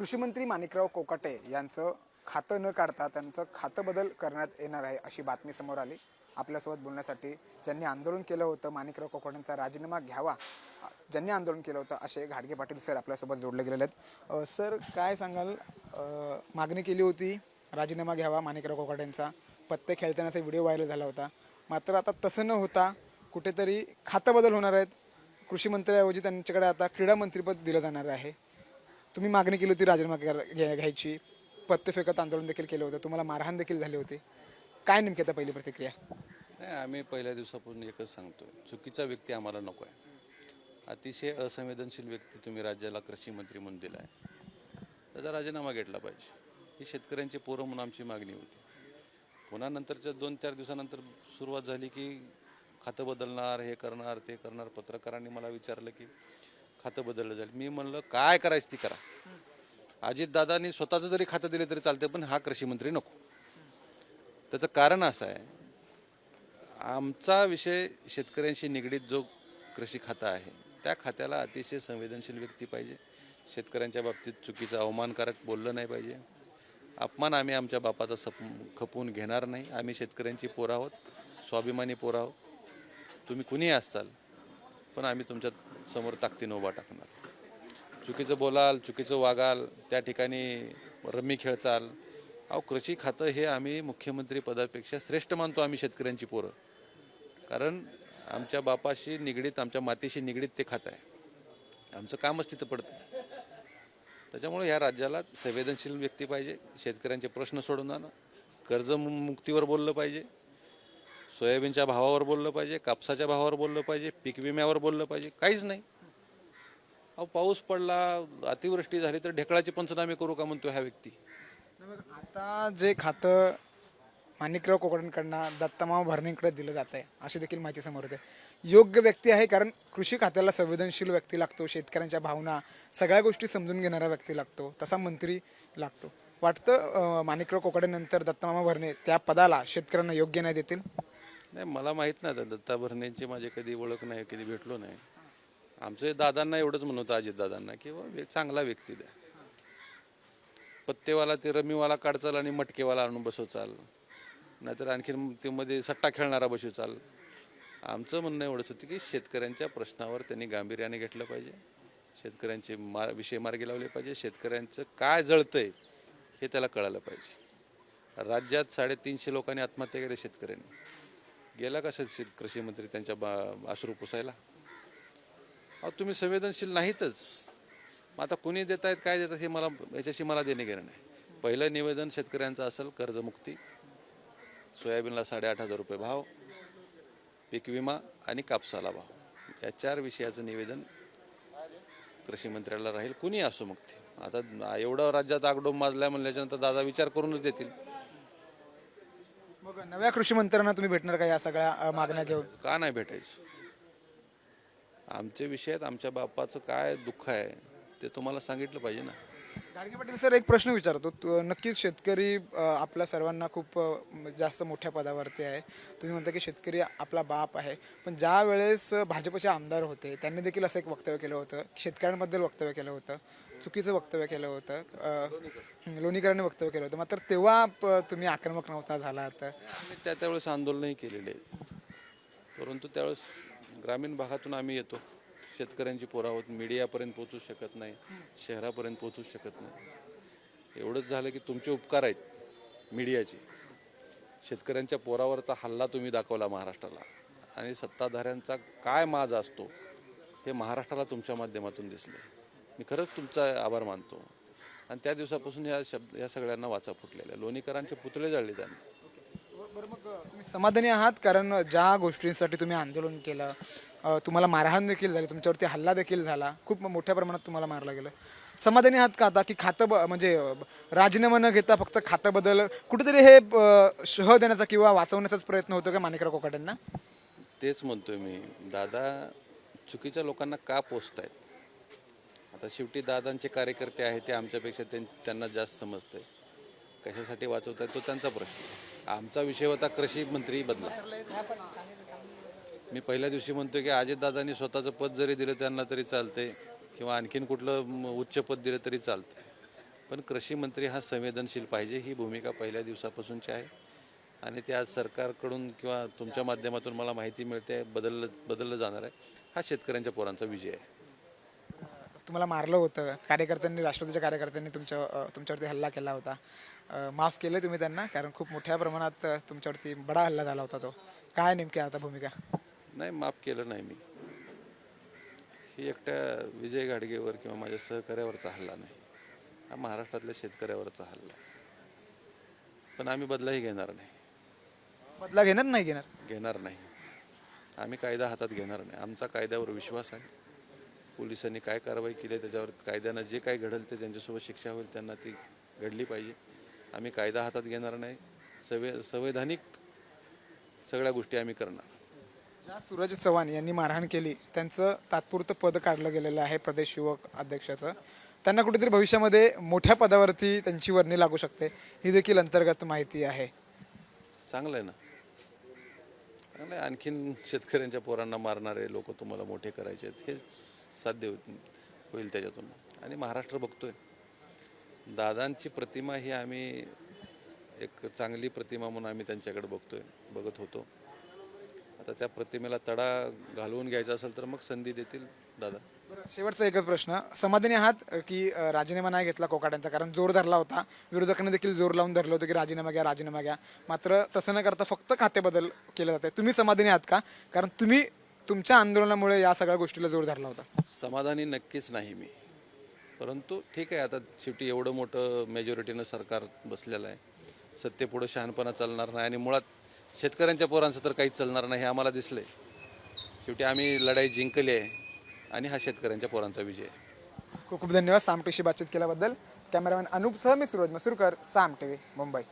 कृषीमंत्री माणिकराव कोकाटे यांचं खातं न काढता त्यांचं खातं बदल करण्यात येणार आहे अशी बातमी समोर आली. आपल्यासोबत बोलण्यासाठी ज्यांनी आंदोलन केलं होतं माणिकराव कोकाटेंचा राजीनामा घ्यावा ज्यांनी आंदोलन केलं होतं असे घाडगे पाटील सर आपल्यासोबत जोडले गेलेले आहेत. सर काय सांगाल? मागणी केली होती राजीनामा घ्यावा माणिकराव कोकाटेंचा. पत्ते खेळतानाचा व्हिडिओ व्हायरल झाला होता. मात्र आता तसं न होता कुठेतरी खातं बदल होणार आहेत. कृषी मंत्र्याऐवजी त्यांच्याकडे आता क्रीडा मंत्रीपद दिलं जाणार आहे. तुम्ही मागणी केली होती राजीनामा घ्या- घ्या- घ्यायची. पत्ते फेकत आंदोलन देखील केलं होतं. तुम्हाला मारहाण देखील झाली होती. काय नेमकी आता पहिली प्रतिक्रिया? नाही आम्ही पहिल्या दिवसापासून एकच सांगतोय. चुकीचा व्यक्ती आम्हाला नको आहे. अतिशय असंवेदनशील व्यक्ती तुम्ही राज्याला कृषी मंत्री म्हणून दिला आहे त्याचा राजीनामा घेतला पाहिजे. ही शेतकऱ्यांची पोरं म्हणून आमची मागणी होती. पुन्हा नंतरच्या दोन चार दिवसानंतर सुरुवात झाली की खातं बदलणार हे करणार ते करणार. पत्रकारांनी मला विचारलं की खातं बदललं जाईल. मी म्हणलं काय करायचं ती करा. अजितदादांनी स्वतःचं जरी खातं दिलं तरी चालतं पण हा कृषी मंत्री नको. त्याचं कारण असं आहे आमचा विषय शेतकऱ्यांशी निगडीत जो कृषी खाता आहे त्या खात्याला अतिशय संवेदनशील व्यक्ती पाहिजे. शेतकऱ्यांच्या बाबतीत चुकीचं अवमानकारक बोललं नाही पाहिजे. अपमान आम्ही आमच्या बापाचा सप खपवून घेणार नाही. आम्ही शेतकऱ्यांची पोरं आहोत स्वाभिमानी पोरं आहोत. तुम्ही कुणीही असाल पण आम्ही तुमच्यासमोर ताकदीनं उभा टाकणार. चुकीचं बोलाल चुकीचं वागाल त्या ठिकाणी रम्मी खेळचाल. अहो कृषी खातं हे आम्ही मुख्यमंत्री पदापेक्षा श्रेष्ठ मानतो आम्ही शेतकऱ्यांची पोरं. कारण आमच्या बापाशी निगडीत आमच्या मातीशी निगडीत ते खातं आहे. आमचं कामच तिथं पडतं. त्याच्यामुळे ह्या राज्याला संवेदनशील व्यक्ती पाहिजे शेतकऱ्यांचे प्रश्न सोडवणार कर्ज मु- मुक्तीवर बोललं पाहिजे. सोयाबीनच्या भावावर बोललं पाहिजे कापसाच्या भावावर बोललं पाहिजे पीक विम्यावर बोललं पाहिजे काहीच नाही. अहो पाऊस पडला अतिवृष्टी झाली तर ढेकळाची पंचनामे करू का म्हणतो ह्या व्यक्ती? आता जे खातं माणिकराव कोकणांकडनं दत्तमाव भरणीकडे दिलं जात आहे अशी देखील माहिती समोर येते. योग्य व्यक्ती आहे कारण कृषी खात्याला संवेदनशील व्यक्ती लागतो शेतकऱ्यांच्या भावना सगळ्या गोष्टी समजून घेणारा व्यक्ती लागतो तसा मंत्री लागतो. वाटतं माणिकराव कोकडेनंतर दत्तमामा भरणे त्या पदाला शेतकऱ्यांना योग्य नाही देतील? नाही मला माहीत नाही आता. दत्ता भरणेंची माझी कधी ओळख नाही कधी भेटलो नाही. आमचे दादांना एवढंच म्हणत अजित दादांना की बा चांगला व्यक्ती द्या. पत्तेवाला ते रमीवाला काढचाल आणि मटकेवाला आणून बसवचाल नाहीतर आणखीन ते मध्ये सट्टा खेळणारा बसवचाल आमचं म्हणणं एवढंच होतं की शेतकऱ्यांच्या प्रश्नावर त्यांनी गांभीर्याने घेतलं पाहिजे. शेतकऱ्यांचे मा विषय मार्गी लावले पाहिजे. शेतकऱ्यांचं काय जळतंय हे त्याला कळालं पाहिजे. राज्यात साडेतीनशे लोकांनी आत्महत्या केल्या शेतकऱ्यांनी. गेला का कृषी मंत्री त्यांच्या बा अश्रू पुसायला? अहो तुम्ही संवेदनशील नाहीतच. मग आता कुणी देत आहेत काय देतात हे मला याच्याशी मला देणे घेणं नाही. पहिलं निवेदन शेतकऱ्यांचं असेल कर्जमुक्ती सोयाबीनला साडेआठ हजार रुपये भाव पीक विमा आणि कापसाला भाव. या चार विषयाचं निवेदन कृषी मंत्र्याला राहील. कुणी असो मग ते. आता एवढं राज्यात आगडोम माजलाय म्हणल्याच्यानंतर दादा विचार करूनच देतील. मग नव्या कृषी मंत्र्यांना तुम्ही भेटणार का या सगळ्या मागण्या घेऊन? का नाही भेटायचं? आमचे विषय आहेत आमच्या बापाचं काय दुःख आहे ते तुम्हाला सांगितलं पाहिजे ना. गाडगे पाटील सर एक प्रश्न विचारतो. तु- नक्कीच शेतकरी अ, आपल्या सर्वांना खूप अ, म- जास्त मोठ्या पदावरती आहे. तुम्ही म्हणता की शेतकरी आपला बाप आहे. पण ज्या वेळेस भाजपचे आमदार होते त्यांनी देखील असं एक वक्तव्य केलं होतं शेतकऱ्यांबद्दल वक्तव्य केलं होतं चुकीचं वक्तव्य केलं होतं अ, लोणीकरांनी वक्तव्य केलं होतं. मात्र तेव्हा प- तुम्ही आक्रमक नव्हता झाला तर आम्ही त्या त्यावेळेस आंदोलनही केलेले आहेत. परंतु त्यावेळेस ग्रामीण भागातून आम्ही येतो. शेतकऱ्यांची पोरं आहोत मीडियापर्यंत पोचू शकत नाही शहरापर्यंत पोचू शकत नाही. एवढंच झालं की तुमचे उपकार आहेत मीडियाचे. शेतकऱ्यांच्या पोरावरचा हल्ला तुम्ही दाखवला महाराष्ट्राला. आणि सत्ताधाऱ्यांचा काय माज असतो हे महाराष्ट्राला तुमच्या माध्यमातून दिसलं. मी खरंच तुमचा आभार मानतो. आणि त्या दिवसापासून या शब्द या सगळ्यांना वाचा फुटलेल्या. लोणीकरांचे पुतळे जाळले त्यांनी. बरं मग तुम्ही समाधानी आहात? कारण ज्या गोष्टींसाठी तुम्ही आंदोलन केलं तुम्हाला मारहाण देखील झाली तुमच्यावरती हल्ला देखील झाला. खूप मोठ्या प्रमाणात तुम्हाला मारलं गेलं. समाधानी आहात का आता की खातं ब म्हणजे राजीनामा न घेता फक्त खातं बदल कुठेतरी हे शह देण्याचा किंवा वाचवण्याचाच प्रयत्न होतो का माणिकराव कोकाटेंना तेच म्हणतोय मी. दादा चुकीच्या लोकांना का पोचत आहेत आता शेवटी दादांचे कार्यकर्ते आहेत ते आमच्यापेक्षा त्यां- त्यांना जास्त समजतंय. कशासाठी वाचवतायत तो त्यांचा प्रश्न आमचा विषय होता कृषी मंत्री बदला. मी पहिल्या दिवशी म्हणतो की अजितदादांनी स्वतःचं पद जरी दिलं त्यांना तरी चालते किंवा आणखीन कुठलं उच्च पद दिलं तरी चालतंय. पण कृषी मंत्री हा संवेदनशील पाहिजे ही भूमिका पहिल्या दिवसापासूनची आहे. आणि ते आज सरकारकडून किंवा तुमच्या माध्यमातून मला माहिती मिळते बदललं बदललं जाणार आहे. हा शेतकऱ्यांच्या पोरांचा विजय आहे. तुम्हाला मारलं होतं. कार्यकर्त्यांनी राष्ट्रवादीच्या कार्यकर्त्यांनी तुमच्या तुमच्यावरती हल्ला केला होता. माफ केलं तुम्ही त्यांना कारण खूप मोठ्या प्रमाणात तुमच्यावरती बडा हल्ला झाला होता तो. काय नेमकी आता भूमिका? नाही माफ केलं नाही मी. ही एकट्या विजय गाडगेवर किंवा माझ्या सहकार्यावरचा हल्ला नाही. हा महाराष्ट्रातल्या शेतकऱ्यावरचा हल्ला आहे. पण आम्ही बदलाही घेणार नाही. बदला घेणार नाही घेणार? घेणार नाही. आम्ही कायदा हातात घेणार नाही. आमचा कायद्यावर विश्वास आहे. पोलिसांनी काय कारवाई केली आहे त्याच्यावर कायद्यानं जे काय घडेल ते त्यांच्यासोबत शिक्षा होईल त्यांना ती घडली पाहिजे. आम्ही कायदा हातात घेणार नाही. संवे संवैधानिक सगळ्या गोष्टी आम्ही करणार. ज्या सूरज चव्हाण यांनी मारहाण केली त्यांचं तात्पुरतं पद काढलं गेलेलं आहे प्रदेश युवक अध्यक्षाचं. त्यांना कुठेतरी भविष्यामध्ये मोठ्या पदावरती त्यांची वर्णी लागू शकते ही देखील अंतर्गत माहिती आहे. चांगलं आहे ना? चांगलं आहे. आणखीन शेतकऱ्यांच्या पोरांना मारणारे लोक तुम्हाला मोठे करायचे आहेत हेच साध्य होत- होईल त्याच्यातून. आणि महाराष्ट्र बघतोय. दादांची प्रतिमा ही आम्ही एक चांगली प्रतिमा म्हणून आम्ही त्यांच्याकडे बघतोय बघत होतो. आता त्या प्रतिमेला तडा घालवून घ्यायचा असेल तर मग संधी देतील दादा. बरं, शेवटचा एकच प्रश्न. समाधानी आहात की राजीनामा नाही घेतला कोकाट्यांचा कारण जोर धरला होता. विरोधकांनी देखील जोर लावून धरलं होतं की राजीनामा घ्या राजीनामा घ्या. मात्र तसं न करता फक्त खातेबदल केलं जाते. तुम्ही समाधानी आहात का? कारण तुम्ही तुमच्या आंदोलनामुळे या सगळ्या गोष्टीला जोर धरला होता. समाधानी नक्कीच नाही मी. परंतु ठीक आहे आता शेवटी एवढं मोठं मेजॉरिटीनं सरकार बसलेलं आहे. सत्तेपुढं शहाणपणा चालणार नाही आणि मुळात शेतकऱ्यांच्या पोरांचं तर काहीच चालणार नाही हे आम्हाला दिसलंय. शेवटी आम्ही लढाई जिंकली आहे आणि हा शेतकऱ्यांच्या पोरांचा विजय आहे. खूप खूप धन्यवाद. सामटेशी बातचीत केल्याबद्दल. कॅमेरामॅन अनुप सह मी सूरज मसूरकर साम टीव्ही मुंबई.